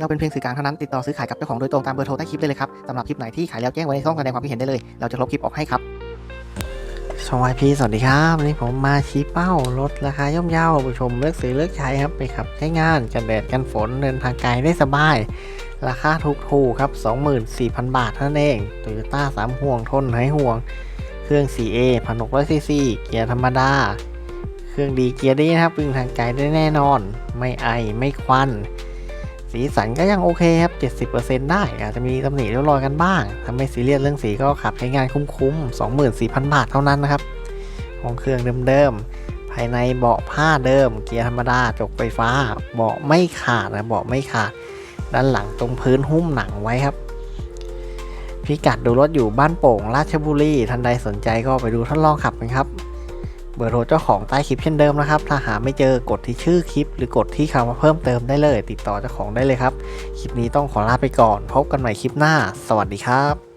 เราเป็นเพียงสื่อกลางเท่านั้นติดต่อซื้อขายกับเจ้าของโดยตรงตามเบอร์โทรใต้คลิปได้เลยครับสำหรับคลิปไหนที่ขายแล้วแจ้งไว้ในช่องแสดงความคิดเห็นได้เลย เราจะลบคลิปออกให้ครับช่องไอพีสวัสดีครับวันนี้ผมมาชี้เป้าลดราคาย่อมเยาผู้ชมเลือกซื้อเลือกใช้ครับไปขับใช้งานกันแดดกันฝนเดินทางไกลได้สบาย ราคาถูกๆครับ 24,000 บาทเท่านั้นเองโตโยต้าสามห่วงทนหายห่วง เครื่อง 4A พันหกร้อยซีซีเกียร์ธรรมดา เครื่องดีเกียร์ดีนะครับวิ่งทางไกลได้แน่นอน ไม่ไอไม่ควัน สีสันก็ยังโอเคครับ 70%ได้อาจจะมีตำหนิริ้วรอยกันบ้างถ้าไม่ซีเรียสเรื่องสีก็ขับใช้งานคุ้มๆ 24,000 บาทเท่านั้นนะครับ ของเครื่องเดิมๆ ภายในเบาะผ้าเดิม เกียร์ธรรมดาจกไฟฟ้า เบาะไม่ขาดนะ เบาะไม่ขาด ด้านหลังตรงพื้นหุ้มหนังไว้ครับ พิกัดดูรถอยู่บ้านโป่งราชบุรี ท่านใดสนใจก็ไปดูทดลองขับกันครับ บอร์โทรเจ้าของใต้คลิปเช่นเดิมนะครับ ถ้าหาไม่เจอกดที่ชื่อคลิป หรือกดที่คำว่าเพิ่มเติมได้เลย ติดต่อเจ้าของได้เลยครับ คลิปนี้ต้องขอลาไปก่อน พบกันใหม่คลิปหน้า สวัสดีครับ